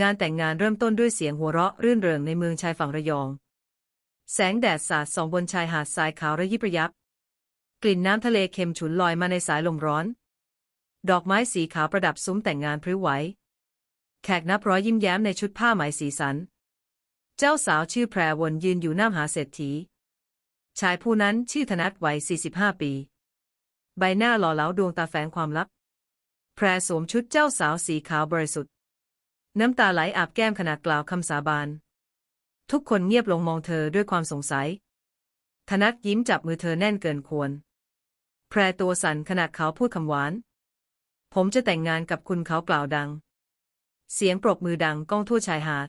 งานแต่งงานเริ่มต้นด้วยเสียงหัวเราะรื่นเริงในเมืองชายฝั่งระยอง แสงแดดสาดส่องบนชายหาดทรายขาวระยิบระยับ กลิ่นน้ำทะเลเค็มฉุนลอยมาในสายลมร้อน ดอกไม้สีขาวประดับซุ้มแต่งงานพริ้วไหว แขกนับร้อยยิ้มแย้มในชุดผ้าไหมสีสัน เจ้าสาวชื่อแพรวนยืนอยู่หน้ามหาเศรษฐี ชายผู้นั้นชื่อธนัทวัย 45 ปี ใบหน้าหล่อเหลาดวงตาแฝงความลับ แพรสวมชุดเจ้าสาวสีขาวบริสุทธิ์ น้ำตาไหลอาบแก้มขณะกล่าวคำสาบาน ทุกคนเงียบลงมองเธอด้วยความสงสัย ธนัทยิ้มจับมือเธอแน่นเกินควร แพรตัวสั่นขณะเขาพูดคำหวาน ผมจะแต่งงานกับคุณเขากล่าวดัง เสียงปรบมือดังก้องทั่วชายหาด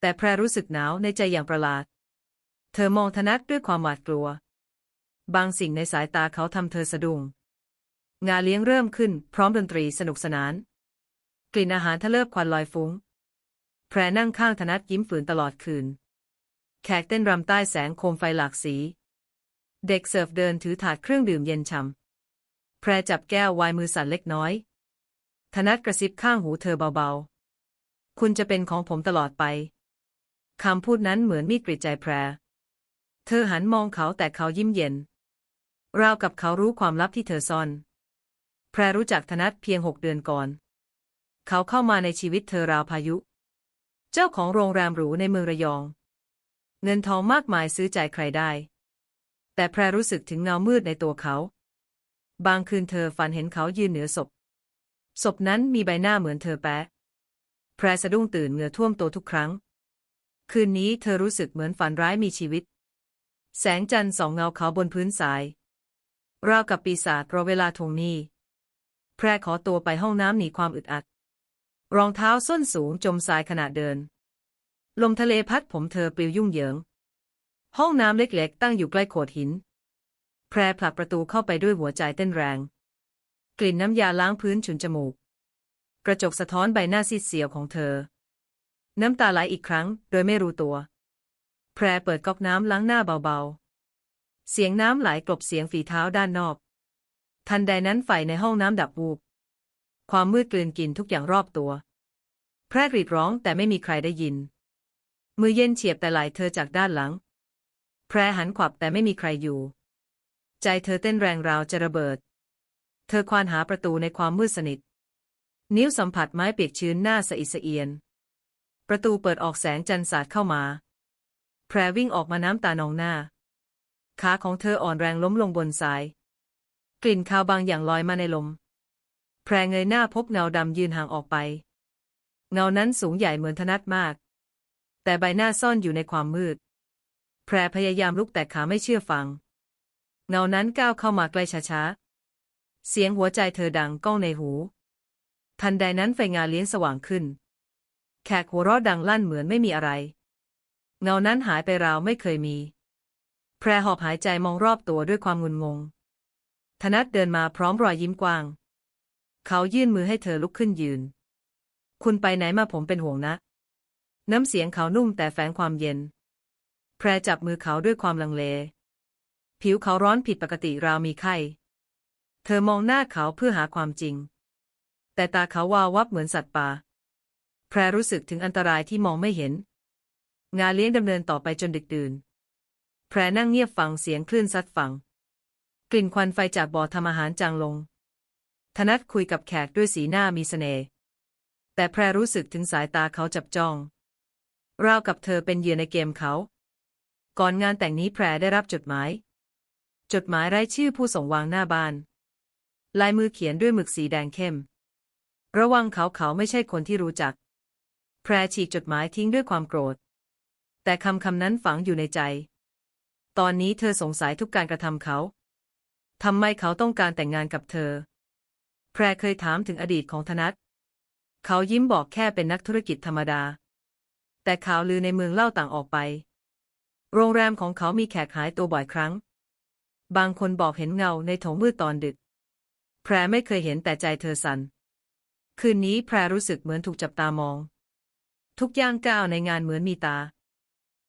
แต่แพรรู้สึกหนาวในใจอย่างประหลาด เธอมองธนัทด้วยความหวาดกลัว บางสิ่งในสายตาเขาทำเธอสะดุ้งงานเลี้ยงเริ่มขึ้นพร้อมดนตรีสนุกสนาน กลิ่นอาหารทะเลิบควันลอยฟุ้ง แพรนั่งข้างธนัทยิ้มฝืนตลอดคืน แขกเต้นรำใต้แสงโคมไฟหลากสี เด็กเสิร์ฟเดินถือถาดเครื่องดื่มเย็นช่ำแพรจับแก้ววายมือสั่นเล็กน้อย ธนัทกระซิบข้างหูเธอเบาๆ คุณจะเป็นของผมตลอดไป คำพูดนั้นเหมือนมีดกรีดใจแพร เธอหันมองเขาแต่เขายิ้มเย็น ราวกับเขารู้ความลับที่เธอซ่อน แพรรู้จักธนัทเพียงหกเดือนก่อน เขาเข้ามาในชีวิตเธอราวพายุ เจ้าของโรงแรมหรูในเมืองระยอง เงินทองมากมายซื้อใจใครได้ แต่แพรรู้สึกถึงเงามืดในตัวเขา บางคืนเธอฝันเห็นเขายืนเหนือศพ ศพนั้นมีใบหน้าเหมือนเธอแปะแพรสะดุ้งตื่นเหงื่อท่วมตัวทุกครั้ง คืนนี้เธอรู้สึกเหมือนฝันร้ายมีชีวิต แสงจันทร์ส่องเงาเขาบนพื้นทราย ราวกับปีศาจรอเวลาทวงหนี้แพรขอตัวไปห้องน้ำหนีความอึดอัด รองเท้าส้นสูงจมทรายขณะเดิน ลมทะเลพัดผมเธอปลิวยุ่งเหยิง ห้องน้ำเล็กๆ ตั้งอยู่ใกล้โขดหิน แพรผลักประตูเข้าไปด้วยหัวใจเต้นแรง กลิ่นน้ำยาล้างพื้นฉุนจมูก กระจกสะท้อนใบหน้าซีดเซียวของเธอ น้ำตาไหลอีกครั้ง โดยไม่รู้ตัว แพรเปิดก๊อกน้ำล้างหน้าเบาๆ เสียงน้ำไหลกลบเสียงฝีเท้าด้านนอก ทันใดนั้นไฟในห้องน้ำดับวูบ ความมืดกลืนกินทุกอย่างรอบตัว แพรกรีดร้องแต่ไม่มีใครได้ยิน มือเย็นเฉียบแต่ไหลเธอจากด้านหลัง แพรหันขวับแต่ไม่มีใครอยู่ ใจเธอเต้นแรงราวจะระเบิด เธอควานหาประตูในความมืดสนิท นิ้วสัมผัสไม้เปียกชื้นหน้าสะอิดสะเอียน ประตูเปิดออกแสงจันทร์สาดเข้ามา แพรวิ่งออกมาน้ำตานองหน้า ขาของเธออ่อนแรงล้มลงบนทราย กลิ่นคาวบางอย่างลอยมาในลม แพรเงยหน้าพบเงาดำยืนห่างออกไป เงานั้นสูงใหญ่เหมือนธนัดมาก แต่ใบหน้าซ่อนอยู่ในความมืด แพรพยายามลุกแต่ขาไม่เชื่อฟัง เงานั้นก้าวเข้ามาใกล้ช้าๆ เสียงหัวใจเธอดังก้องในหู ทันใดนั้นไฟงานเลี้ยงสว่างขึ้น แขกหัวเราะดังลั่นเหมือนไม่มีอะไร เงานั้นหายไปราวไม่เคยมี แพรหอบหายใจมองรอบตัวด้วยความงุนงงธนัทเดินมาพร้อมรอยยิ้มกว้าง เขายื่นมือให้เธอลุกขึ้นยืน คุณไปไหนมาผมเป็นห่วงนะ น้ำเสียงเขานุ่มแต่แฝงความเย็น แพรจับมือเขาด้วยความลังเล ผิวเขาร้อนผิดปกติราวมีไข้ เธอมองหน้าเขาเพื่อหาความจริง แต่ตาเขาวาววับเหมือนสัตว์ป่า แพรรู้สึกถึงอันตรายที่มองไม่เห็น งานเลี้ยงดำเนินต่อไปจนดึกดื่น แพรนั่งเงียบฟังเสียงคลื่นซัดฝั่ง กลิ่นควันไฟจากบ่อทำอาหารจางลง ธนัทคุยกับแขกด้วยสีหน้ามีเสน่ห์แต่แพรรู้สึกถึงสายตาเขาจับจ้อง ราวกับเธอเป็นเหยื่อในเกมเขา ก่อนงานแต่งนี้แพรได้รับจดหมาย จดหมายไร้ชื่อผู้ส่งวางหน้าบ้าน ลายมือเขียนด้วยหมึกสีแดงเข้ม ระวังเขาเขาไม่ใช่คนที่รู้จัก แพรฉีกจดหมายทิ้งด้วยความโกรธ แต่คำคำนั้นฝังอยู่ในใจ ตอนนี้เธอสงสัยทุกการกระทำเขาทำไมเขาต้องการแต่งงานกับเธอ พรเคยถามถึงอดีตของธนัทเขายิ้มบอกแค่เป็นนักธุรกิจธรรมดา แต่ข่าวลือในเมืองเล่าต่างออกไป โรงแรมของเขามีแขกหายตัวบ่อยครั้ง บางคนบอกเห็นเงาในโถงมืดตอนดึก แพรไม่เคยเห็นแต่ใจเธอสัน่น คืนนี้แพรรู้สึกเหมือนถูกจับตามอง ทุกย่างก้าวในงานเหมือนมีตา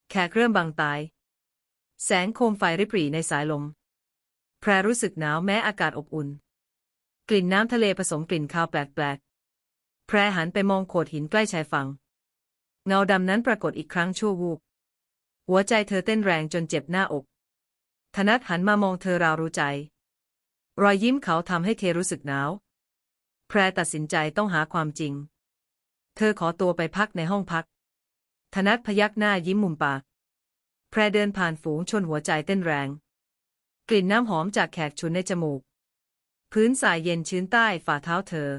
แขกเริ่มบางตาย แสงโคมไฟริบหรี่ในสายลม แพรรู้สึกหนาวแม้อากาศอบอุ่น กลิ่นน้ำทะเลผสมกลิ่นคาวแปลกๆ แพรหันไปมองโขดหินใกล้ชายฝั่ง เงาดำนั้นปรากฏอีกครั้งชั่ววูบ หัวใจเธอเต้นแรงจนเจ็บหน้าอก ธนัทหันมามองเธอราวรู้ใจ รอยยิ้มเขาทำให้เธอรู้สึกหนาว แพรตัดสินใจต้องหาความจริง เธอขอตัวไปพักในห้องพัก ธนัทพยักหน้ายิ้มมุมปาก แพรเดินผ่านฝูงชนหัวใจเต้นแรง กลิ่นน้ำหอมจากแขกชุนในจมูก พื้นสายเย็นชื้นใต้ฝ่าเท้าเธอ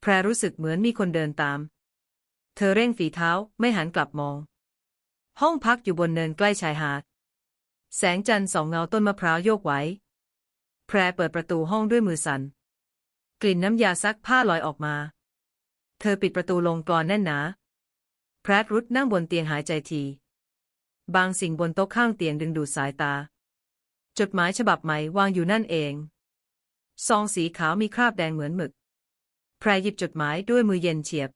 แพรรู้สึกเหมือนมีคนเดินตาม เธอเร่งฝีเท้าไม่หันกลับมอง ห้องพักอยู่บนเนินใกล้ชายหาด แสงจันทร์ส่องเงาต้นมะพร้าวโยกไหวแพรเปิดประตูห้องด้วยมือสัน่น กลิ่นน้ำยาซักผ้าลอยออกมา เธอปิดประตูลงกรอนแน่นหนา แพรรุดนั่งบนเตียงหายใจที บางสิ่งบนโต๊ะข้างเตียงดึงดูดสายตา จดหมายฉบับใหม่วางอยู่นั่นเอง ซองสีขาวมีคราบแดงเหมือนหมึกแพรหยิบจดหมายด้วยมือเย็นเฉียบ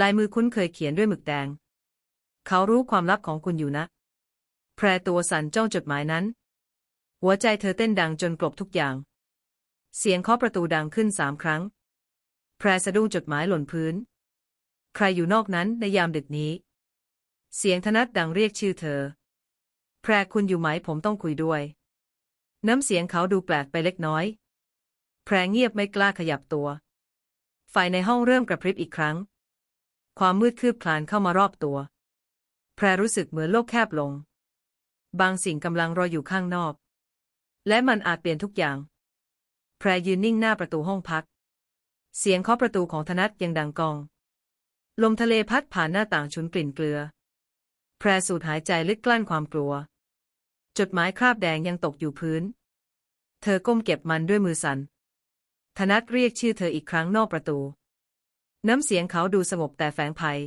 ลายมือคุ้นเคยเขียนด้วยหมึกแดง เขารู้ความลับของคุณอยู่นะ แพรตัวสั่นจ้องจดหมายนั้น หัวใจเธอเต้นดังจนกลบทุกอย่าง เสียงเคาะประตูดังขึ้นสามครั้ง แพรสะดุ้งจดหมายหล่นพื้น ใครอยู่นอกนั้นในยามดึกนี้ เสียงธนัดดังเรียกชื่อเธอ แพรคุณอยู่ไหมผมต้องคุยด้วย น้ำเสียงเขาดูแปลกไปเล็กน้อย แพรเงียบไม่กล้าขยับตัว ไฟในห้องเริ่มกระพริบอีกครั้ง ความมืดคืบคลานเข้ามารอบตัว แพรรู้สึกเหมือนโลกแคบลง บางสิ่งกำลังรออยู่ข้างนอก และมันอาจเปลี่ยนทุกอย่าง แพรยืนนิ่งหน้าประตูห้องพัก เสียงเคาะประตูของธนัทยังดังกอง ลมทะเลพัดผ่านหน้าต่างชุนกลิ่นเกลือ แพรสูดหายใจลึกกลั้นความกลัว จดหมายคราบแดงยังตกอยู่พื้น เธอก้มเก็บมันด้วยมือสัน่น ธนัทเรียกชื่อเธออีกครั้งนอกประตู น้ำเสียงเขาดูสงบแต่แฝงภัย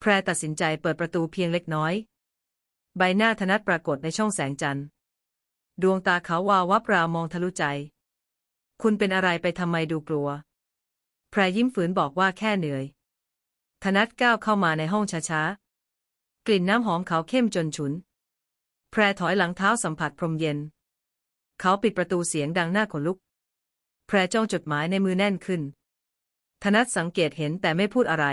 แพรตัดสินใจเปิดประตูเพียงเล็กน้อย ใบหน้าธนัทปรากฏในช่องแสงจันทร์ ดวงตาเขาวาววับราวมองทะลุใจ คุณเป็นอะไรไปทำไมดูกลัว แพรยิ้มฝืนบอกว่าแค่เหนื่อย ธนัทก้าวเข้ามาในห้องช้าๆ กลิ่นน้ำหอมเขาเข้มจนฉุน แพรถอยหลังเท้าสัมผัสพรมเย็น เขาปิดประตูเสียงดังหน้าขนลุก แพรจ้องจดหมายในมือแน่นขึ้น ธนัทสังเกตเห็นแต่ไม่พูดอะไร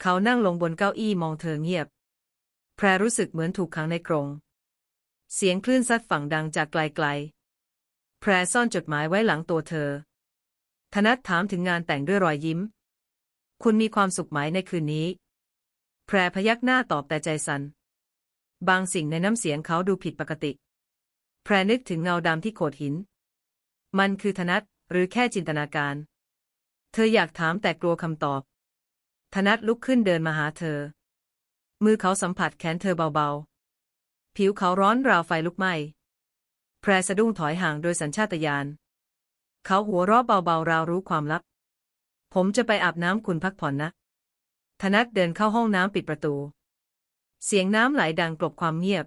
เขานั่งลงบนเก้าอี้มองเธอเงียบ แพรรู้สึกเหมือนถูกขังในกรง เสียงคลื่นซัดฝั่งดังจากไกลๆ แพรซ่อนจดหมายไว้หลังตัวเธอ ธนัทถามถึงงานแต่งด้วยรอยยิ้ม คุณมีความสุขไหมในคืนนี้ แพรพยักหน้าตอบแต่ใจสัน่น บางสิ่งในน้ำเสียงเขาดูผิดปกติ แพรนึกถึงเงาดำที่โขดหิน มันคือธนัทหรือแค่จินตนาการ เธออยากถามแต่กลัวคำตอบ ธนัทลุกขึ้นเดินมาหาเธอ มือเขาสัมผัสแขนเธอเบาๆ ผิวเขาร้อนราวไฟลุกไหม้ แพรสะดุ้งถอยห่างโดยสัญชาตญาณ เขาหัวเราะเบาๆ ราวรู้ความลับ ผมจะไปอาบน้ำคุณพักผ่อนนะ ธนัทเดินเข้าห้องน้ำปิดประตู เสียงน้ำไหลดังกลบความเงียบ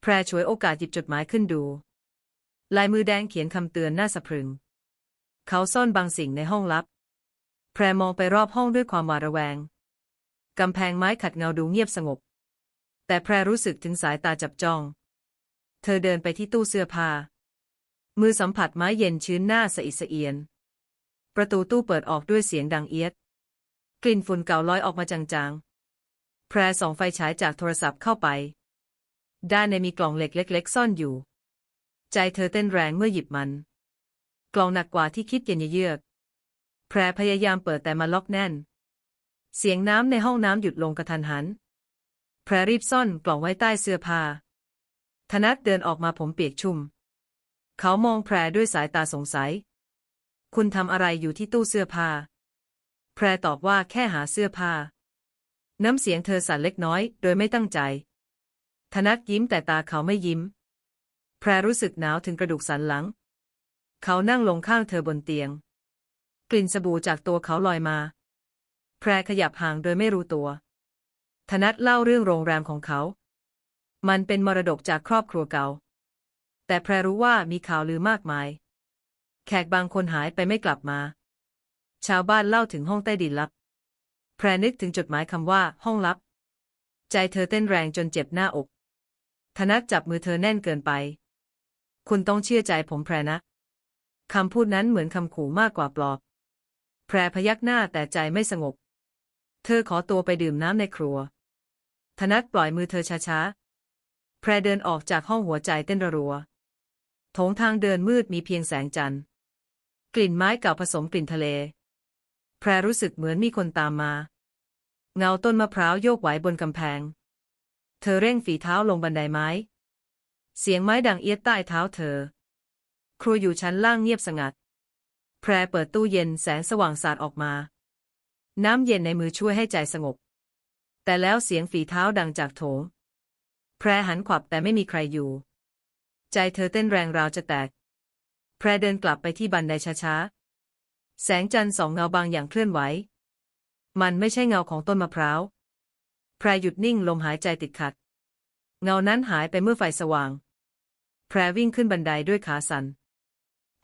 แพรฉวยโอกาสหยิบจดหมายขึ้นดู ลายมือแดงเขียนคำเตือนหน้าสะพรึง เขาซ่อนบางสิ่งในห้องลับ แพรมองไปรอบห้องด้วยความหวาดระแวง กำแพงไม้ขัดเงาดูเงียบสงบ แต่แพรรู้สึกถึงสายตาจับจ้อง เธอเดินไปที่ตู้เสื้อผ้า มือสัมผัสไม้เย็นชื้นหน้าสะอิดสะเอียน ประตูตู้เปิดออกด้วยเสียงดังเอียด กลิ่นฝุ่นเก่าลอยออกมาจางๆ แพรส่องไฟฉายจากโทรศัพท์เข้าไป ด้านในมีกล่องเหล็กเล็ก ๆ ซ่อนอยู่ ใจเธอเต้นแรงเมื่อหยิบมัน กล่องหนักกว่าที่คิดเย็นเยือก แพรพยายามเปิดแต่มันล็อกแน่น เสียงน้ำในห้องน้ำหยุดลงกระทันหัน แพรรีบซ่อนกล่องไว้ใต้เสื้อผ้า ธนัทเดินออกมาผมเปียกชุ่ม เขามองแพรด้วยสายตาสงสัย คุณทำอะไรอยู่ที่ตู้เสื้อผ้า แพรตอบว่าแค่หาเสื้อผ้า น้ำเสียงเธอสั่นเล็กน้อย โดยไม่ตั้งใจ ธนัทยิ้มแต่ตาเขาไม่ยิ้ม แพรรู้สึกหนาวถึงกระดูกสันหลัง เขานั่งลงข้างเธอบนเตียง กลิ่นสบู่จากตัวเขาลอยมา แพรขยับห่างโดยไม่รู้ตัว ธนัทเล่าเรื่องโรงแรมของเขา มันเป็นมรดกจากครอบครัวเก่า แต่แพรรู้ว่ามีข่าวลือมากมาย แขกบางคนหายไปไม่กลับมา ชาวบ้านเล่าถึงห้องใต้ดินลับ แพรนึกถึงจดหมายคำว่าห้องลับ ใจเธอเต้นแรงจนเจ็บหน้าอกธนัทจับมือเธอแน่นเกินไป คุณต้องเชื่อใจผมแพรนะ คำพูดนั้นเหมือนคำขู่มากกว่าปลอบ แพรพยักหน้าแต่ใจไม่สงบ เธอขอตัวไปดื่มน้ำในครัว ธนัทปล่อยมือเธอช้าๆ แพรเดินออกจากห้องหัวใจเต้นรัวโถงทางเดินมืดมีเพียงแสงจันทร์ กลิ่นไม้เก่าผสมกลิ่นทะเล แพรรู้สึกเหมือนมีคนตามมา เงาต้นมะพร้าวโยกไหวบนกำแพง เธอเร่งฝีเท้าลงบันไดไม้ เสียงไม้ดังเอียดใต้เท้าเธอ ครัวอยู่ชั้นล่างเงียบสงัด แพรเปิดตู้เย็นแสงสว่างสาดออกมา น้ำเย็นในมือช่วยให้ใจสงบ แต่แล้วเสียงฝีเท้าดังจากโถง แพรหันขวับแต่ไม่มีใครอยู่ ใจเธอเต้นแรงราวจะแตก แพรเดินกลับไปที่บันไดช้าๆ แสงจันทร์สองเงาบางอย่างเคลื่อนไหว มันไม่ใช่เงาของต้นมะพร้าว แพรหยุดนิ่งลมหายใจติดขัด เงานั้นหายไปเมื่อไฟสว่าง แพรวิ่งขึ้นบันไดด้วยขาสัน่น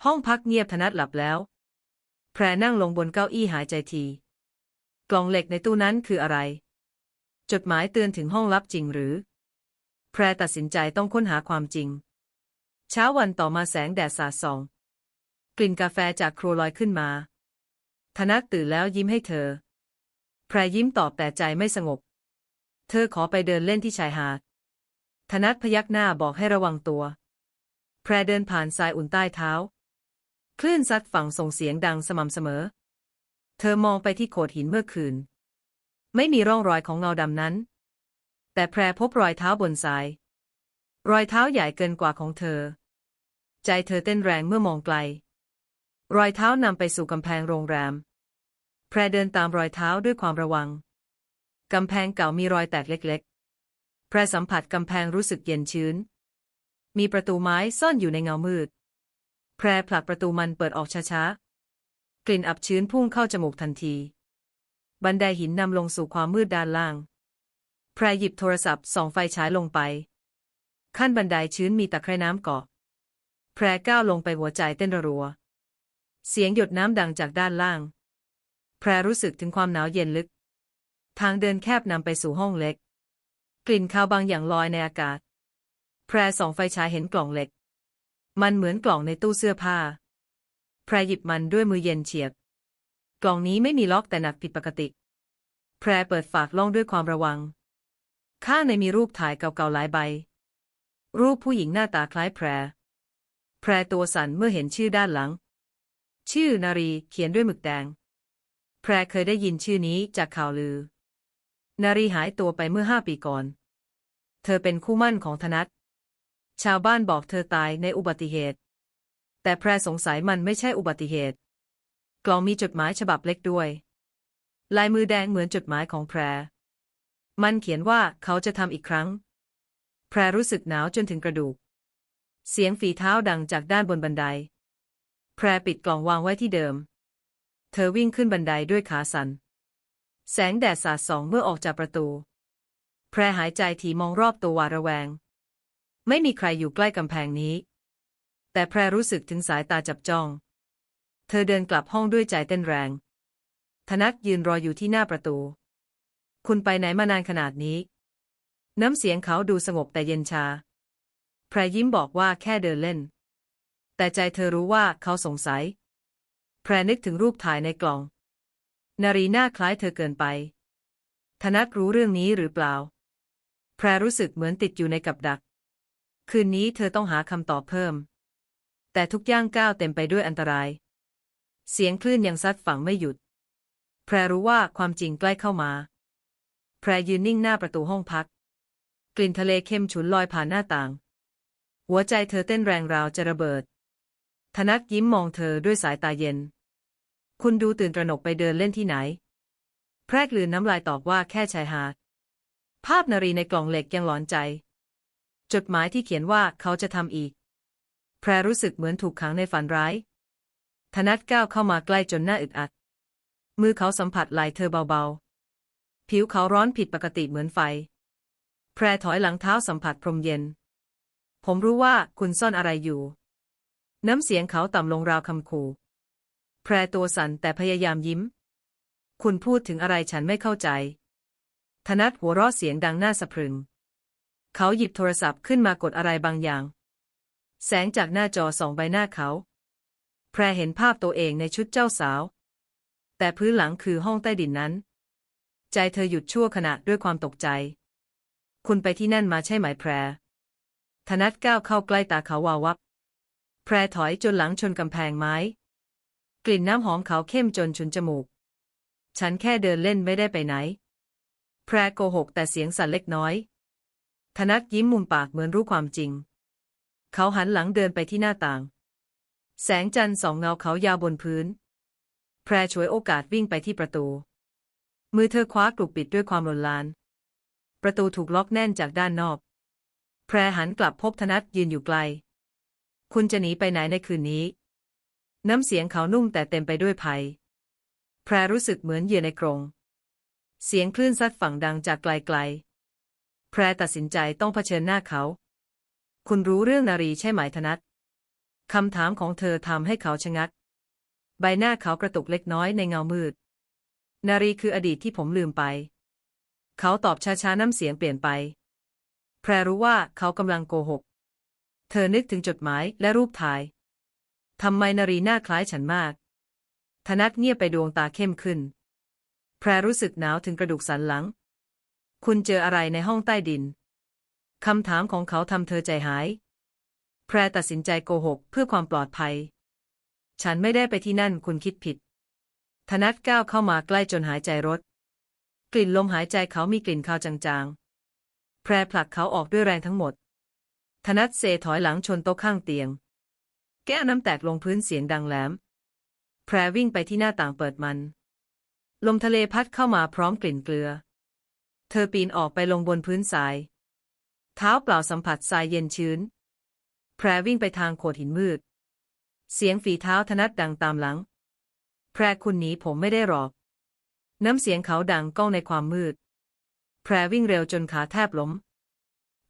ห้องพักเงียบธนัดหลับแล้ว แพรนั่งลงบนเก้าอี้หายใจที กล่องเหล็กในตู้นั้นคืออะไร จดหมายเตือนถึงห้องลับจริงหรือ แพรตัดสินใจต้องค้นหาความจริง เช้าวันต่อมาแสงแดดสาดส่อง กลิ่นกาแฟจากครัวลอยขึ้นมา ธนัทตื่นแล้วยิ้มให้เธอ แพรยิ้มตอบแต่ใจไม่สงบ เธอขอไปเดินเล่นที่ชายหาดธนัทพยักหน้าบอกให้ระวังตัว แพรเดินผ่านทรายอุ่นใต้เท้า คลื่นซัดฝั่งส่งเสียงดังสม่ำเสมอ เธอมองไปที่โขดหินเมื่อคืน ไม่มีร่องรอยของเงาดำนั้น แต่แพรพบรอยเท้าบนทราย รอยเท้าใหญ่เกินกว่าของเธอ ใจเธอเต้นแรงเมื่อมองไกล รอยเท้านำไปสู่กำแพงโรงแรม แพรเดินตามรอยเท้าด้วยความระวัง กำแพงเก่ามีรอยแตกเล็ก ๆ แพรสัมผัสกำแพงรู้สึกเย็นชื้น มีประตูไม้ซ่อนอยู่ในเงามืด แพรผลักประตูมันเปิดออกช้าๆ กลิ่นอับชื้นพุ่งเข้าจมูกทันที บันไดหินนำลงสู่ความมืดด้านล่าง แพรหยิบโทรศัพท์ส่องไฟฉายลงไป ขั้นบันไดชื้นมีตะไคร่น้ำเกาะ แพรก้าวลงไปหัวใจเต้นรัว เสียงหยดน้ำดังจากด้านล่าง แพรรู้สึกถึงความหนาวเย็นลึก ทางเดินแคบนำไปสู่ห้องเล็ก กลิ่นคาวบางอย่างลอยในอากาศ พรส่องไฟฉายเห็นกล่องเหล็ก มันเหมือนกล่องในตู้เสื้อผ้า แพรหยิบมันด้วยมือเย็นเฉียบ กล่องนี้ไม่มีล็อกแต่หนักผิดปกติ แพรเปิดฝากล่องด้วยความระวัง ข้างในมีรูปถ่ายเก่าๆหลายใบ รูปผู้หญิงหน้าตาคล้ายแพร แพรตัวสั่นเมื่อเห็นชื่อด้านหลัง ชื่อนารีเขียนด้วยหมึกแดง แพรเคยได้ยินชื่อนี้จากข่าวลือ นารีหายตัวไปเมื่อห้าปีก่อน เธอเป็นคู่มั่นของธนัท ชาวบ้านบอกเธอตายในอุบัติเหตุ แต่แพรสงสัยมันไม่ใช่อุบัติเหตุ กล่องมีจดหมายฉบับเล็กด้วย ลายมือแดงเหมือนจดหมายของแพร มันเขียนว่าเขาจะทำอีกครั้ง แพรรู้สึกหนาวจนถึงกระดูก เสียงฝีเท้าดังจากด้านบนบันได แพรปิดกล่องวางไว้ที่เดิม เธอวิ่งขึ้นบันไดด้วยขาสัน่น แสงแดดสาดส่องเมื่อออกจากประตู แพรหายใจทีมองรอบตัวหวาดระแวง ไม่มีใครอยู่ใกล้กำแพงนี้ แต่แพรรู้สึกถึงสายตาจับจ้อง เธอเดินกลับห้องด้วยใจเต้นแรง ธนัทยืนรออยู่ที่หน้าประตู คุณไปไหนมานานขนาดนี้ น้ำเสียงเขาดูสงบแต่เย็นชา แพรยิ้มบอกว่าแค่เดินเล่น แต่ใจเธอรู้ว่าเขาสงสัย แพรนึกถึงรูปถ่ายในกล่อง นารีหน้าคล้ายเธอเกินไป ธนัทรู้เรื่องนี้หรือเปล่า แพรรู้สึกเหมือนติดอยู่ในกับดัก คืนนี้เธอต้องหาคำตอบเพิ่ม แต่ทุกย่างก้าวเต็มไปด้วยอันตราย เสียงคลื่นยังซัดฝั่งไม่หยุด แพรรู้ว่าความจริงใกล้เข้ามา แพรยืนนิ่งหน้าประตูห้องพัก กลิ่นทะเลเข้มฉุนลอยผ่านหน้าต่าง หัวใจเธอเต้นแรงราวจะระเบิด ธนัทยิ้มมองเธอด้วยสายตาเย็น คุณดูตื่นตระหนกไปเดินเล่นที่ไหน แพรกลืนน้ำลายตอบว่าแค่ชายหาด ภาพนารีในกล่องเหล็กยังหลอนใจ จดหมายที่เขียนว่าเขาจะทำอีก แพรรู้สึกเหมือนถูกขังในฝันร้าย ธนัทก้าวเข้ามาใกล้จนหน้าอึดอัด มือเขาสัมผัสไหล่เธอเบาๆ ผิวเขาร้อนผิดปกติเหมือนไฟ แพรถอยหลังเท้าสัมผัสพรมเย็น ผมรู้ว่าคุณซ่อนอะไรอยู่ น้ำเสียงเขาต่ำลงราวคำขู่แพรตัวสั่นแต่พยายามยิ้ม คุณพูดถึงอะไรฉันไม่เข้าใจ ธนัทหัวเราะเสียงดังหน้าสะพรึง เขาหยิบโทรศัพท์ขึ้นมากดอะไรบางอย่าง แสงจากหน้าจอส่องใบหน้าเขา แพรเห็นภาพตัวเองในชุดเจ้าสาว แต่พื้นหลังคือห้องใต้ดินนั้น ใจเธอหยุดชั่วขณะด้วยความตกใจ คุณไปที่นั่นมาใช่ไหมแพรธนัทก้าวเข้าใกล้ตาเขาวาวับ แพรถอยจนหลังชนกำแพงไม้ กลิ่นน้ำหอมเขาเข้มจนฉุนจมูก ฉันแค่เดินเล่นไม่ได้ไปไหน แพรโกหกแต่เสียงสั่นเล็กน้อย ธนัทยิ้มมุมปากเหมือนรู้ความจริง เขาหันหลังเดินไปที่หน้าต่าง แสงจันทร์ส่องเงาเขายาวบนพื้น แพรฉวยโอกาสวิ่งไปที่ประตู มือเธอคว้ากลุกปิดด้วยความลนลาน ประตูถูกล็อกแน่นจากด้านนอก แพรหันกลับพบธนัทยืนอยู่ไกล คุณจะหนีไปไหนในคืนนี้ น้ำเสียงเขานุ่มแต่เต็มไปด้วยภัย แพรรู้สึกเหมือนเหยื่อในกรง เสียงคลื่นซัดฝั่งดังจากไกลๆ แพรตัดสินใจต้องเผชิญหน้าเขา คุณรู้เรื่องนารีใช่ไหมธนัทคำถามของเธอทำให้เขาชะงัก ใบหน้าเขากระตุกเล็กน้อยในเงามืด นารีคืออดีตที่ผมลืมไป เขาตอบช้าๆน้ำเสียงเปลี่ยนไป แพรรู้ว่าเขากำลังโกหก เธอนึกถึงจดหมายและรูปถ่ายทำไมนารีหน้าคล้ายฉันมาก ธนัทเงียบไปดวงตาเข้มขึ้น แพรรู้สึกหนาวถึงกระดูกสันหลัง คุณเจออะไรในห้องใต้ดิน คำถามของเขาทำเธอใจหาย แพรตัดสินใจโกหกเพื่อความปลอดภัย ฉันไม่ได้ไปที่นั่นคุณคิดผิด ธนัทก้าวเข้ามาใกล้จนหายใจรถ กลิ่นลมหายใจเขามีกลิ่นคาวจางๆ แพรผลักเขาออกด้วยแรงทั้งหมด ธนัทเซถอยหลังชนโต๊ะข้างเตียง แก้วน้ำแตกลงพื้นเสียงดังแหลม แพรวิ่งไปที่หน้าต่างเปิดมัน ลมทะเลพัดเข้ามาพร้อมกลิ่นเกลือ เธอปีนออกไปลงบนพื้นทราย เท้าเปล่าสัมผัสทรายเย็นชื้น แพรวิ่งไปทางโขดหินมืด เสียงฝีเท้าธนัดดังตามหลัง แพรคุณหนีผมไม่ได้หรอก น้ำเสียงเขาดังก้องในความมืด แพรวิ่งเร็วจนขาแทบล้ม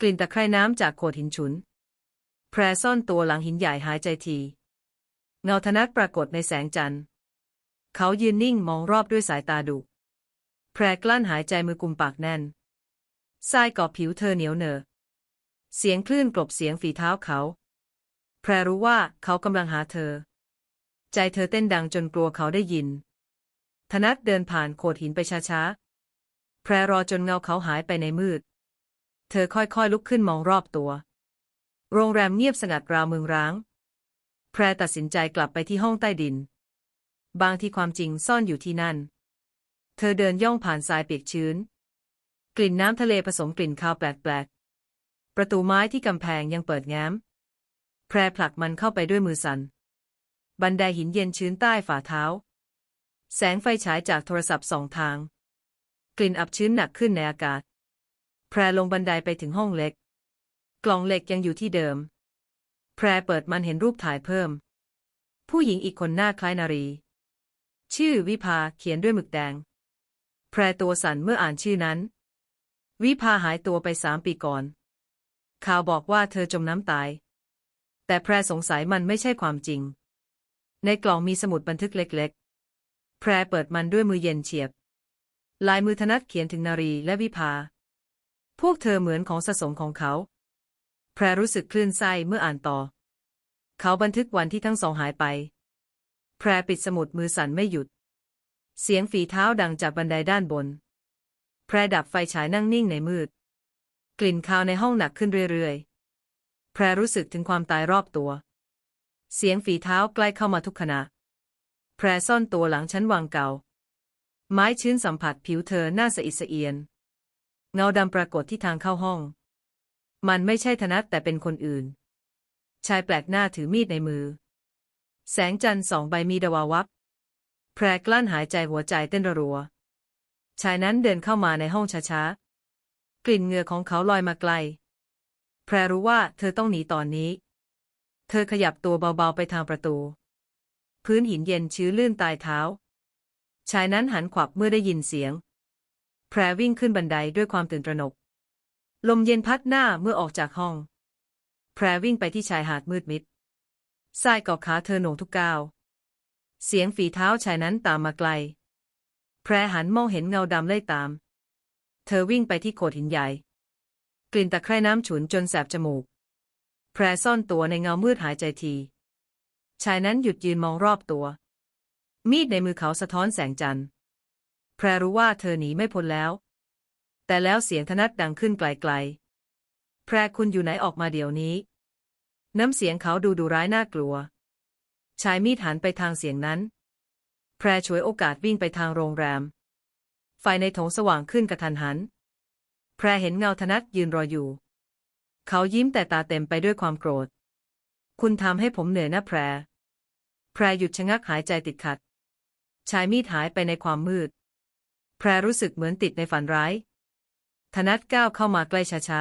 กลิ่นตะไคร่น้ำจากโขดหินฉุน แพรซ่อนตัวหลังหินใหญ่หายใจทีเงาธนัดปรากฏในแสงจันทร์ เขายืนนิ่งมองรอบด้วยสายตาดุ แพรกลั้นหายใจมือกุมปากแน่นทรายกอบผิวเธอเหนียวเหนอะเสียงคลื่นกลบเสียงฝีเท้าเขา แพรรู้ว่าเขากำลังหาเธอ ใจเธอเต้นดังจนกลัวเขาได้ยิน ธนัทเดินผ่านโขดหินไปช้าๆ แพรรอจนเงาเขาหายไปในมืด เธอค่อยๆลุกขึ้นมองรอบตัว โรงแรมเงียบสงัดราวเมืองร้าง แพรตัดสินใจกลับไปที่ห้องใต้ดิน บางที่ความจริงซ่อนอยู่ที่นั่น เธอเดินย่องผ่านทรายเปียกชื้น กลิ่นน้ำทะเลผสมกลิ่นคาวแปลกๆ ประตูไม้ที่กำแพงยังเปิดแง้ม แพรผลักมันเข้าไปด้วยมือสัน่น บันไดหินเย็นชื้นใต้ฝ่าเท้า แสงไฟฉายจากโทรศัพท์สองทาง กลิ่นอับชื้นหนักขึ้นในอากาศ แพรลงบันไดไปถึงห้องเล็ก กล่องเหล็กยังอยู่ที่เดิม แพรเปิดมันเห็นรูปถ่ายเพิ่ม ผู้หญิงอีกคนหน้าคล้ายนารี ชื่อวิภาเขียนด้วยหมึกแดง แพรตัวสั่นเมื่ออ่านชื่อนั้น วิภาหายตัวไปสามปีก่อน ข่าวบอกว่าเธอจมน้ำตาย แต่แพรสงสัยมันไม่ใช่ความจริง ในกล่องมีสมุดบันทึกเล็กๆ แพรเปิดมันด้วยมือเย็นเฉียบ ลายมือธนัทเขียนถึงนารีและวิภา พวกเธอเหมือนของสะสมของเขา แพรรู้สึกคลื่นไส้เมื่ออ่านต่อ เขาบันทึกวันที่ทั้งสองหายไป แพรปิดสมุดมือสั่นไม่หยุด เสียงฝีเท้าดังจากบันไดด้านบน แพรดับไฟฉายนั่งนิ่งในมืด กลิ่นคาวในห้องหนักขึ้นเรื่อยๆ แพรรู้สึกถึงความตายรอบตัว เสียงฝีเท้าใกล้เข้ามาทุกขณะ แพรซ่อนตัวหลังชั้นวางเก่า ไม้ชื้นสัมผัสผิวเธอหน้าสะอิดสะเอียน เงาดำปรากฏที่ทางเข้าห้อง มันไม่ใช่ธนัทแต่เป็นคนอื่น ชายแปลกหน้าถือมีดในมือ แสงจันทร์สองใบมีดาวาวับ แพรกลั้นหายใจหัวใจเต้นรัว ชายนั้นเดินเข้ามาในห้องช้าๆ กลิ่นเหงื่อของเขาลอยมาไกล แพรรู้ว่าเธอต้องหนีตอนนี้ เธอขยับตัวเบาๆไปทางประตู พื้นหินเย็นชื้นลื่นตายเท้า ชายนั้นหันขวับเมื่อได้ยินเสียง แพรวิ่งขึ้นบันไดด้วยความตื่นตระหนก ลมเย็นพัดหน้าเมื่อออกจากห้อง แพรวิ่งไปที่ชายหาดมืดมิดทรายเกาะขาเธอโหน่งทุกก้าว เสียงฝีเท้าชายนั้นตามมาไกล แพรหันมองเห็นเงาดำไล่ตาม เธอวิ่งไปที่โขดหินใหญ่ กลิ่นตะไคร่น้ำฉุนจนแสบจมูก แพรซ่อนตัวในเงามืดหายใจที ชายนั้นหยุดยืนมองรอบตัว มีดในมือเขาสะท้อนแสงจันทร์แพรรู้ว่าเธอหนีไม่พ้นแล้ว แต่แล้วเสียงธนัดดังขึ้นไกลๆ แพรคุณอยู่ไหนออกมาเดี๋ยวนี้ น้ำเสียงเขาดูดุร้ายน่ากลัว ชายมีดหันไปทางเสียงนั้น แพรฉวยโอกาสวิ่งไปทางโรงแรม ไฟในโถงสว่างขึ้นกระทันหัน แพรเห็นเงาธนัดยืนรออยู่ เขายิ้มแต่ตาเต็มไปด้วยความโกรธ คุณทำให้ผมเหนื่อยนะแพร แพรหยุดชะงักหายใจติดขัด ชายมีดหายไปในความมืด แพรรู้สึกเหมือนติดในฝันร้าย ธนัดก้าวเข้ามาใกล้ช้า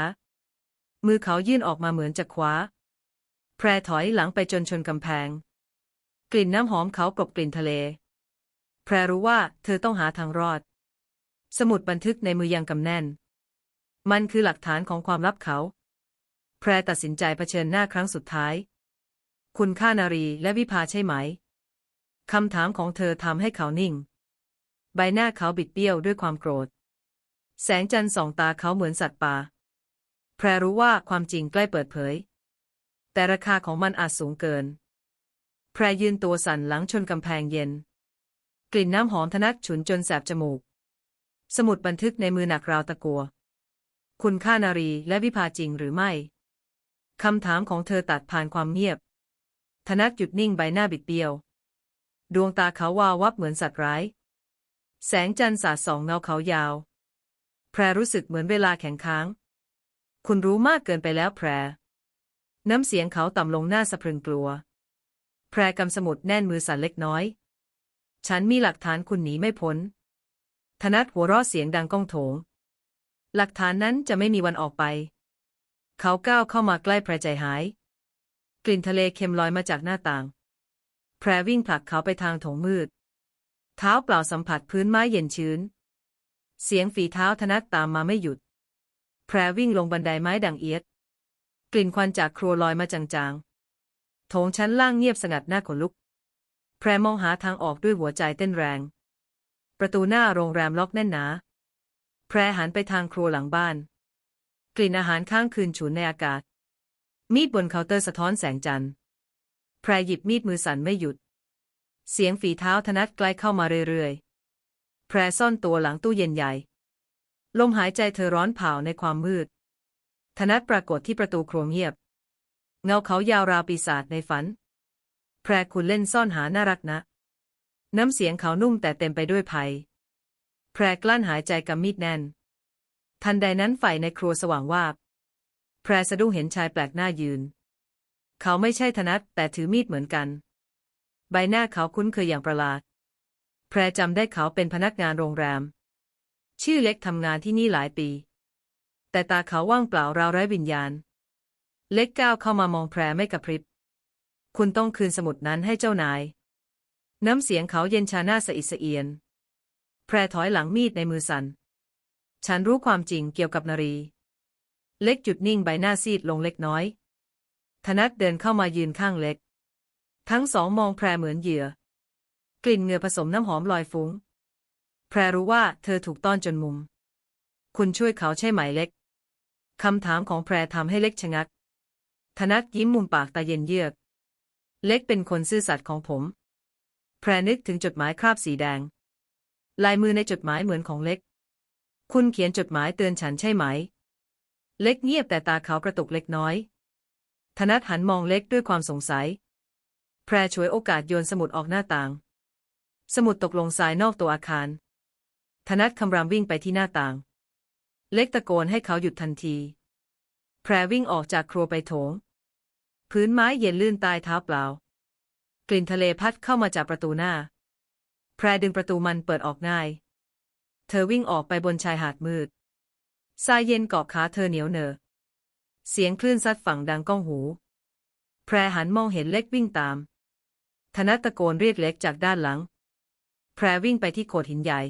ๆ มือเขายื่นออกมาเหมือนจะคว้า แพรถอยหลังไปจนชนกำแพง กลิ่นน้ำหอมเขากลบกลิ่นทะเล แพรรู้ว่าเธอต้องหาทางรอด สมุดบันทึกในมือยังกำแน่น มันคือหลักฐานของความลับเขา แพรตัดสินใจเผชิญหน้าครั้งสุดท้าย คุณค่านารีและวิภาใช่ไหม คำถามของเธอทำให้เขานิ่ง ใบหน้าเขาบิดเบี้ยวด้วยความโกรธ แสงจันทร์ส่องตาเขาเหมือนสัตว์ป่า แพรรู้ว่าความจริงใกล้เปิดเผย แต่ราคาของมันอาจสูงเกิน แพรยืนตัวสั่นหลังชนกำแพงเย็น กลิ่นน้ำหอมทนัดฉุนจนแสบจมูก สมุดบันทึกในมือหนักราวตะกัว คุณค่านารีและวิภาจริงหรือไม่คำถามของเธอตัดผ่านความเงียบ ธนัดหยุดนิ่งใบหน้าบิดเบี้ยว ดวงตาเขาวาววับเหมือนสัตว์ร้าย แสงจันทร์สาดส่องเงาเขายาว แพรรู้สึกเหมือนเวลาแข็งค้าง คุณรู้มากเกินไปแล้วแพร น้ำเสียงเขาต่ำลงหน้าสะพรึงกลัว แพรกำสมุดแน่นมือสั่นเล็กน้อย ฉันมีหลักฐานคุณหนีไม่พ้น ธนัดหัวเราะเสียงดังก้องโถง หลักฐานนั้นจะไม่มีวันออกไป เขาก้าวเข้ามาใกล้แพรใจหาย กลิ่นทะเลเค็มลอยมาจากหน้าต่าง แพรวิ่งผลักเขาไปทางโถงมืด เท้าเปล่าสัมผัสพื้นไม้เย็นชื้น เสียงฝีเท้าธนัดตามมาไม่หยุด แพรวิ่งลงบันไดไม้ดังเอียด กลิ่นควันจากครัวลอยมาจางๆ โถงชั้นล่างเงียบสงัดหน้าขนลุก แพรมองหาทางออกด้วยหัวใจเต้นแรง ประตูหน้าโรงแรมล็อกแน่นหนา แพรหันไปทางครัวหลังบ้าน กลิ่นอาหารข้างคืนฉุนในอากาศ มีดบนเคาน์เตอร์สะท้อนแสงจันทร์ แพรหยิบมีดมือสั่นไม่หยุด เสียงฝีเท้าธนัดใกล้เข้ามาเรื่อยๆ แพรซ่อนตัวหลังตู้เย็นใหญ่ ลมหายใจเธอร้อนเผาในความมืด ธนัดปรากฏที่ประตูครัวเงียบ เงาเขายาวราวปีศาจในฝัน แพรคุณเล่นซ่อนหาน่ารักนะ น้ำเสียงเขานุ่มแต่เต็มไปด้วยภัย แพรกลั้นหายใจกำมีดแน่น ทันใดนั้นไฟในครัวสว่างวาบ แพรสะดุ้งเห็นชายแปลกหน้ายืน เขาไม่ใช่ธนัดแต่ถือมีดเหมือนกัน ใบหน้าเขาคุ้นเคยอย่างประหลาด แพรจำได้เขาเป็นพนักงานโรงแรม ชื่อเล็กทำงานที่นี่หลายปี แต่ตาเขาว่างเปล่าราวไร้วิญญาณ เล็กก้าวเข้ามามองแพรไม่กระพริบ คุณต้องคืนสมุดนั้นให้เจ้านาย น้ำเสียงเขาเย็นชาหน้าสะอิดสะเอียน แพรถอยหลังมีดในมือสัน่น ฉันรู้ความจริงเกี่ยวกับนารี เล็กจุดนิ่งใบหน้าซีดลงเล็กน้อย ธนัดเดินเข้ามายืนข้างเล็ก ทั้งสองมองแพรเหมือนเหยื่อ กลิ่นเหงื่อผสมน้ำหอมลอยฟุง้ง แพรรู้ว่าเธอถูกต้อนจนมุม คุณช่วยเขาใช่ไหมเล็กคำถามของแพรทำให้เล็กชะงัก ธนัดยิ้มมุมปากตาเย็นเยือก เล็กเป็นคนซื่อสัตย์ของผม แพรนึกถึงจดหมายคราบสีแดง ลายมือในจดหมายเหมือนของเล็ก คุณเขียนจดหมายเตือนฉันใช่ไหม เล็กเงียบแต่ตาเขากระตุกเล็กน้อย ธนัดหันมองเล็กด้วยความสงสัย แพรฉวยโอกาสโยนสมุดออกหน้าต่าง สมุดตกลงทรายนอกตัวอาคาร ธนัดคำรามวิ่งไปที่หน้าต่าง เล็กตะโกนให้เขาหยุดทันที แพรวิ่งออกจากครัวไปโถง พื้นไม้เย็นลื่นใต้เท้าเปล่า กลิ่นทะเลพัดเข้ามาจากประตูหน้า แพรดึงประตูมันเปิดออกง่าย เธอวิ่งออกไปบนชายหาดมืดทรายเย็นเกาะขาเธอเหนียวเหนอเสียงคลื่นซัดฝั่งดังก้องหู แพรหันมองเห็นเล็กวิ่งตาม ธนัตะโกนเรียกเล็กจากด้านหลัง แพรวิ่งไปที่โขดหินใหญ่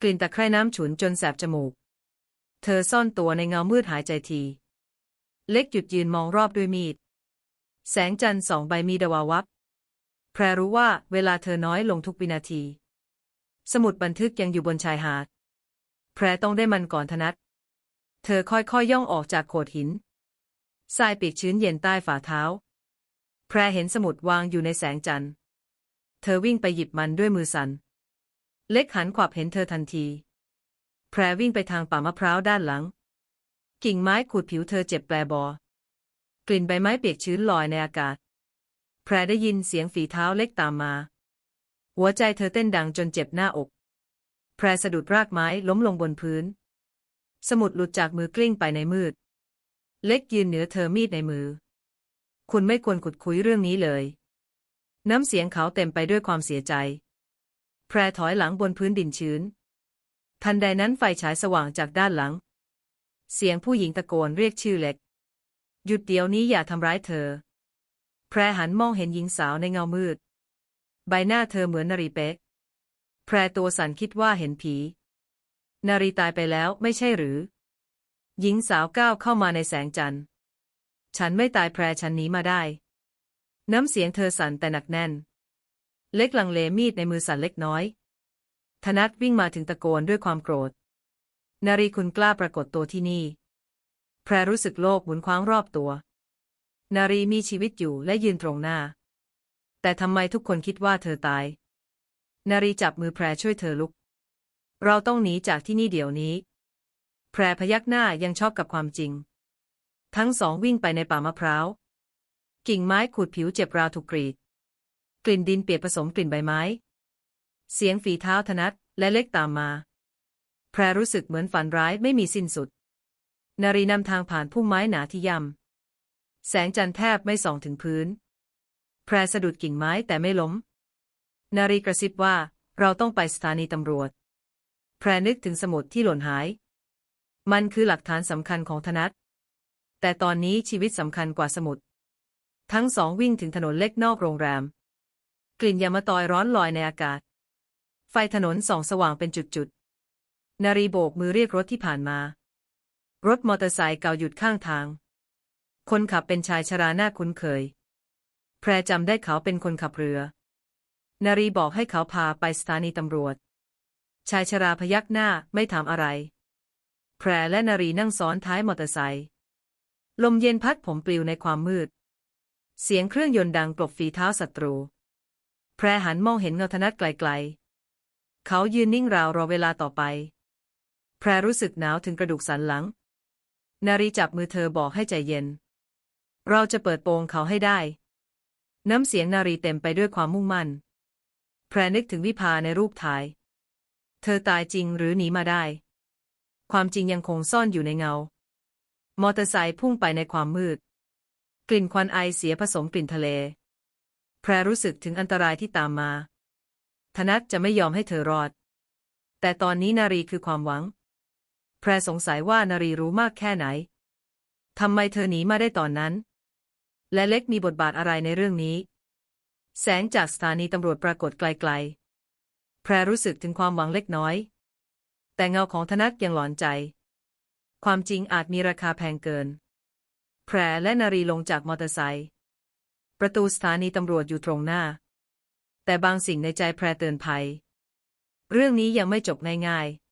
กลิ่นตะไคร่น้ำฉุนจนแสบจมูก เธอซ่อนตัวในเงามืดหายใจที เล็กหยุดยืนมองรอบด้วยมีด แสงจันทร์สองใบมีดวาวับ แพรรู้ว่าเวลาเธอน้อยลงทุกวินาที สมุดบันทึกยังอยู่บนชายหาด แพรต้องได้มันก่อนธนัด เธอค่อยๆยย่องออกจากโขดหิน ทรายปีกชื้นเย็นใต้ฝ่าเท้า แพรเห็นสมุดวางอยู่ในแสงจันทร์ เธอวิ่งไปหยิบมันด้วยมือสัน่นเล็กหันขวับเห็นเธอทันที แพรวิ่งไปทางป่ามะพร้าวด้านหลัง กิ่งไม้ขูดผิวเธอเจ็บแปลบอ กลิ่นใบไม้เปียกชื้นลอยในอากาศ แพรได้ยินเสียงฝีเท้าเล็กตามมา หัวใจเธอเต้นดังจนเจ็บหน้าอก แพรสะดุดรากไม้ล้มลงบนพื้น สมุดหลุดจากมือกลิ้งไปในมืด เล็กยืนเหนือเธอมีดในมือ คุณไม่ควรขุดคุยเรื่องนี้เลย น้ำเสียงเขาเต็มไปด้วยความเสียใจ แพรถอยหลังบนพื้นดินชื้น ทันใดนั้นไฟฉายสว่างจากด้านหลัง เสียงผู้หญิงตะโกนเรียกชื่อเล็ก หยุดเดี๋ยวนี้อย่าทำร้ายเธอ แพรหันมองเห็นหญิงสาวในเงามืด ใบหน้าเธอเหมือนนารีเป๊ก แพรตัวสั่นคิดว่าเห็นผี นารีตายไปแล้วไม่ใช่หรือ หญิงสาวก้าวเข้ามาในแสงจันทร์ ฉันไม่ตายแพรฉันหนีมาได้ น้ำเสียงเธอสั่นแต่หนักแน่น เล็กลังเลมีดในมือสั่นเล็กน้อยธนัทวิ่งมาถึงตะโกนด้วยความโกรธ นารีคุณกล้าปรากฏตัวที่นี่ แพรรู้สึกโลกหมุนคว้างรอบตัว นารีมีชีวิตอยู่และยืนตรงหน้า แต่ทำไมทุกคนคิดว่าเธอตาย นารีจับมือแพรช่วยเธอลุก เราต้องหนีจากที่นี่เดี๋ยวนี้ แพรพยักหน้ายังชอบกับความจริง ทั้งสองวิ่งไปในป่ามะพร้าว กิ่งไม้ขูดผิวเจ็บราวถูกกรีด กลิ่นดินเปียกผสมกลิ่นใบไม้ เสียงฝีเท้าธนัดและเล็กตามมา แพรรู้สึกเหมือนฝันร้ายไม่มีสิ้นสุด นารีนำทางผ่านพุ่มไม้หนาที่ย่ำแสงจันทร์แทบไม่ส่องถึงพื้น แพรสะดุดกิ่งไม้แต่ไม่ล้ม นารีกระซิบว่าเราต้องไปสถานีตำรวจ แพรนึกถึงสมุดที่หล่นหาย มันคือหลักฐานสำคัญของธนัทแต่ตอนนี้ชีวิตสำคัญกว่าสมุด ทั้งสองวิ่งถึงถนนเล็กนอกโรงแรม กลิ่นยามาตอยร้อนลอยในอากาศ ไฟถนนส่องสว่างเป็นจุดๆ นารีโบกมือเรียกรถที่ผ่านมา รถมอเตอร์ไซค์เก่าหยุดข้างทาง คนขับเป็นชายชราหน้าคุ้นเคย แพรจำได้เขาเป็นคนขับเรือ นารีบอกให้เขาพาไปสถานีตำรวจ ชายชราพยักหน้าไม่ถามอะไร แพรและนารีนั่งซ้อนท้ายมอเตอร์ไซค์ ลมเย็นพัดผมปลิวในความมืด เสียงเครื่องยนต์ดังกลบฝีเท้าศัตรู แพรหันมองเห็นเงาธนัดไกลๆ เขายืนนิ่งราวรอเวลาต่อไป แพรรู้สึกหนาวถึงกระดูกสันหลัง นารีจับมือเธอบอกให้ใจเย็น เราจะเปิดโปงเขาให้ได้ น้ำเสียงนารีเต็มไปด้วยความมุ่งมั่น แพรนึกถึงวิภาในรูปถ่าย เธอตายจริงหรือหนีมาได้ ความจริงยังคงซ่อนอยู่ในเงา มอเตอร์ไซค์พุ่งไปในความมืด กลิ่นควันไอเสียผสมกลิ่นทะเล แพรรู้สึกถึงอันตรายที่ตามมา ธนัทจะไม่ยอมให้เธอรอด แต่ตอนนี้นารีคือความหวัง แพรสงสัยว่านารีรู้มากแค่ไหน ทำไมเธอหนีมาได้ตอนนั้น และเล็กมีบทบาทอะไรในเรื่องนี้ แสงจากสถานีตำรวจปรากฏไกลๆ แพรรู้สึกถึงความหวังเล็กน้อย แต่เงาของธนัทยังหลอนใจ ความจริงอาจมีราคาแพงเกิน แพรและนารีลงจากมอเตอร์ไซค์ ประตูสถานีตำรวจอยู่ตรงหน้า แต่บางสิ่งในใจแพรเตือนภัย เรื่องนี้ยังไม่จบง่ายๆ